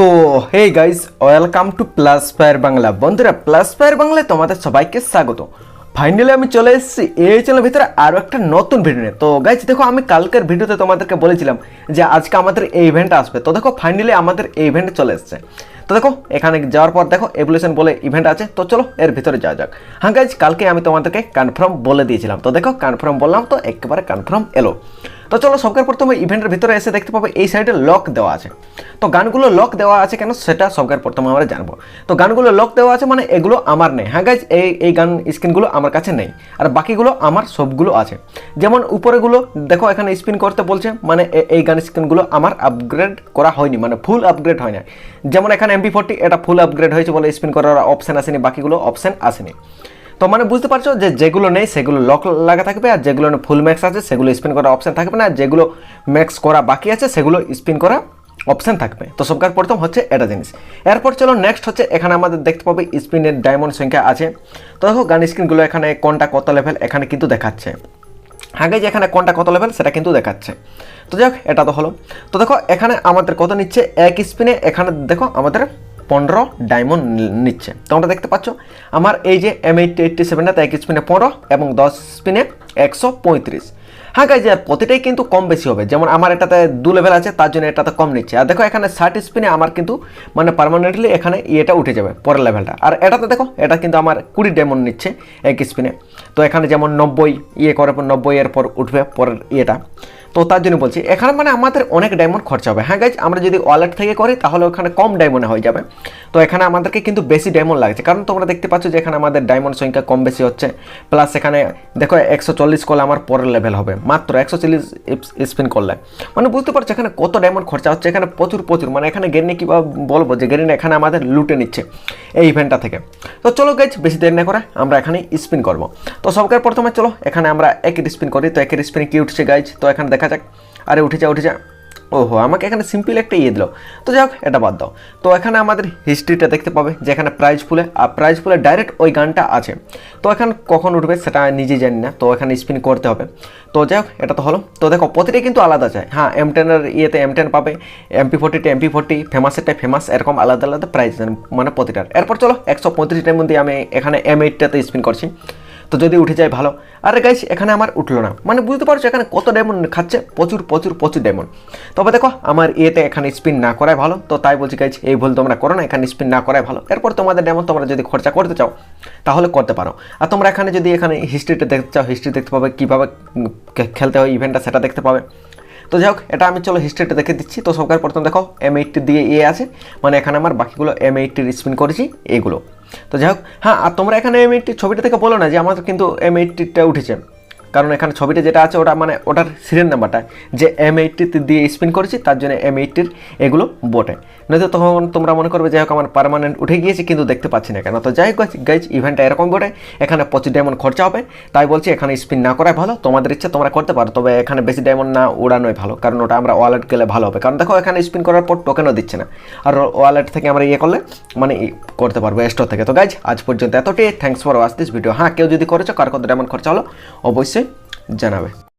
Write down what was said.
তো hey guys welcome to plus fire Bangla বন্ধুরা plus fire বাংলায় তোমাদের সবাইকে স্বাগত। ফাইনালি আমি চলে এসেছি, এই চ্যানেলের ভিতরে আরও একটা নতুন ভিডিও নিয়ে। তো গাইজ দেখো আমি কালকের ভিডিওতে তোমাদেরকে বলেছিলাম যে আজকে আমাদের এই ইভেন্ট আসবে। তো দেখো ফাইনালি আমাদের এই ইভেন্ট চলে এসেছে। তো দেখো, এখানে যাওয়ার পর দেখো এভলিউশন বলে ইভেন্ট আছে। তো চলো, এর ভিতরে যাওয়া যাক। হ্যাঁ গাইজ কালকে আমি তোমাদেরকে কনফার্ম বলে দিয়েছিলাম। তো দেখো কনফার্ম বললাম তো, একেবারে কনফার্ম এলো। তো চলো সবকে প্রথমে ইভেন্টের ভিতরে এসে দেখতে পাবো, এই সাইডে লক দেওয়া আছে। তো গানগুলো লক দেওয়া আছে কেন? সেটা সবকের প্রথমে আমরা জানব। তো গানগুলো লক দেওয়া আছে মানে এগুলো আমার নেই। হ্যাঁ গাইজ এই এই গান স্ক্রিনগুলো আমার কাছে নেই। আর বাকিগুলো আমার সবগুলো আছে। যেমন উপরেগুলো, দেখো এখানে স্পিন করতে বলছে মানে এই গান স্ক্রিনগুলো আমার আপগ্রেড করা হয়নি মানে ফুল আপগ্রেড হয় না যেমন এখানে এমপি ফোরটি এটা ফুল আপগ্রেড হয়েছে বলে স্পিন করার অপশান আসেনি, বাকিগুলো অপশান আসেনি। তো মানে বুঝতে পারছ যে যেগুলো নেই সেগুলো লক লাগা থাকবে আর যেগুলো ফুল ম্যাক্স আছে, সেগুলো স্পিন করার অপশান থাকবে না যেগুলো ম্যাক্স করা বাকি আছে, সেগুলো স্পিন করা অপশান থাকবে। তো সবকার প্রথম হচ্ছে এটা জিনিস। এরপর চলো নেক্সট হচ্ছে এখানে আমাদের দেখতে পাবে স্পিনের ডায়মন্ড সংখ্যা আছে। তো দেখো, গান স্ক্রিনগুলো এখানে কোনটা কত লেভেল এখানে কিন্তু দেখাচ্ছে। আগে যে এখানে কোনটা কত লেভেল সেটা কিন্তু দেখাচ্ছে। তো যাই হোক এটা তো হলো। তো দেখো, এখানে আমাদের কত নিচ্ছে? এক স্পিনে এখানে দেখো, আমাদের পনেরো ডায়মন্ড নিচ্ছে। তোমরা দেখতে পাচ্ছ, আমার এই যে এম এইটটি এইটটি সেভেনটাতে এক স্পিনে পনেরো এবং দশ স্পিনে একশো পঁয়ত্রিশ। হ্যাঁ গাইজ প্রতিটাই কিন্তু কম বেশি হবে। যেমন আমার এটাতে দু লেভেল আছে, তার জন্য এটাতে কম নিচ্ছে। আর দেখো, এখানে ষাট স্পিনে আমার কিন্তু মানে পার্মানেন্টলি এখানে ইয়েটা উঠে যাবে, পরের লেভেলটা আর এটাতে দেখো, এটা কিন্তু আমার কুড়ি ডায়মন্ড নিচ্ছে এক স্পিনে তো এখানে যেমন নব্বই ইয়ে করে নব্বই এর পর উঠবে পরের ইয়েটা। তো তার জন্য বলছি, এখানে মানে আমাদের অনেক ডায়মন্ড খরচা হবে। হ্যাঁ গাইজ আমরা যদি ওয়ালেট থেকে করি, তাহলে ওখানে কম ডায়মন্ডে হয়ে যাবে। তো এখানে আমাদেরকে কিন্তু বেশি ডায়মন্ড লাগছে। কারণ তোমরা দেখতে পাচ্ছ যে এখানে আমাদের ডায়মন্ড সংখ্যা কম বেশি হচ্ছে। প্লাস এখানে দেখো একশো চল্লিশ করলে আমার পরের লেভেল হবে। মাত্র একশো চল্লিশ স্পিন করলে। মানে বুঝতে পারছ এখানে কত ডায়মন্ড খরচা হচ্ছে? এখানে প্রচুর প্রচুর। মানে এখানে গেরিনে কীভাবে বলব যে গেরিনে এখানে আমাদের লুটে নিচ্ছে এই ইভেন্টটা থেকে। তো চলো গাইজ বেশি দেরি না করে আমরা এখানে স্পিন করব। তো সবকার প্রথমে চলো, এখানে আমরা একের স্পিন করি। তো একের স্পিনে কি উঠছে গাইজ তো এখানে দেখা যাক। আরে উঠে যা উঠে যা। ওহো, আমাকে এখানে সিম্পল একটা ইয়ে দিল। তো যাই হোক, এটা বাদ দাও। তো এখানে আমাদের হিস্ট্রিটা দেখতে পাবে যে এখানে প্রাইজ ফুলে আর প্রাইজ ফুলে ডাইরেক্ট ওই গানটা আছে। তো এখানে কখন উঠবে সেটা নিজে জানি না, তো এখানে স্পিন করতে হবে। তো যাই হোক, এটা তো হলো। তো দেখো প্রতিটাই কিন্তু আলাদা চাই। হ্যাঁ এম টেনের ইয়েতে এম টেন পাবে এমপি ফোর্টিটা এমপি ফোর্টি ফেমাসেরটা ফেমাস এরকম আলাদা আলাদা প্রাইজ মানে প্রতিটার। এরপর চলো, একশো পঁয়ত্রিশটার মধ্যে আমি এখানে এম এইটটাতে স্পিন করছি। তো যদি উঠে যায় ভালো। আরে গাইস এখানে আমার উঠল না। মানে বুঝতে পারছ, এখানে কত ডায়মন্ড খাচ্ছে? প্রচুর প্রচুর প্রচুর ডায়মন্ড তবে দেখো, আমার ইয়েতে এখানে স্পিন না করাই ভালো। তো তাই বলছি গাইছি এই ভুল তোমরা করো না, এখানে স্পিন না করাই ভালো। এরপর তোমাদের ডায়মন্ড তোমরা যদি খরচা করতে চাও, তাহলে করতে পারো। আর তোমরা এখানে যদি এখানে হিস্ট্রিটা দেখতে চাও হিস্ট্রি দেখতে পাবে, কীভাবে খেলতে হয় ইভেন্টটা সেটা দেখতে পাবে। তো যাই হোক, এটা আমি চলো হিস্ট্রিটা দেখে দিচ্ছি। তো সবকার প্রথম দেখো এম এইটটি দিয়ে ইয়ে আছে। মানে এখানে আমার বাকিগুলো এম এইটটির স্পিন করেছি, এগুলো। তো যাই হোক হ্যাঁ আর তোমরা এখানে এম এইটটি ছবিটা থেকে বলো না যে আমাদের কিন্তু এম এইটটিটা উঠেছে। কারণ এখানে ছবিটা যেটা আছে, ওটা মানে ওটার সিরিয়াল নাম্বারটা যে এম এইটটিতে দিয়ে স্পিন করেছি, তার জন্য এম এইটটির এগুলো বটে। নয়তো তখন তোমরা মনে করবে যাই হোক, আমার পার্মানেন্ট উঠে গিয়েছে, কিন্তু দেখতে পাচ্ছি না কেন। তো যাই হোক গাইজ ইভেন্টটা এরকম বটে। এখানে প্রচুর ডায়মন্ড খরচা হবে। তাই বলছি, এখানে স্পিন না করাই ভালো। তোমাদের ইচ্ছা, তোমরা করতে পারো। তবে এখানে বেশি ডায়মন্ড না উড়ানোই ভালো। কারণ ওটা আমরা ওয়ালেট গেলে ভালো হবে। কারণ দেখো, এখানে স্পিন করার পর টোকেনও দিচ্ছে না। আর ওয়ালেট থেকে আমরা ইয়ে করলে মানে করতে পারব স্টোর থেকে। তো গাইজ আজ পর্যন্ত এতটাই। Thanks for watch this video হ্যাঁ কেউ যদি করেছ, কার কত ডায়মন্ড খরচা হলো, অবশ্যই জানাবে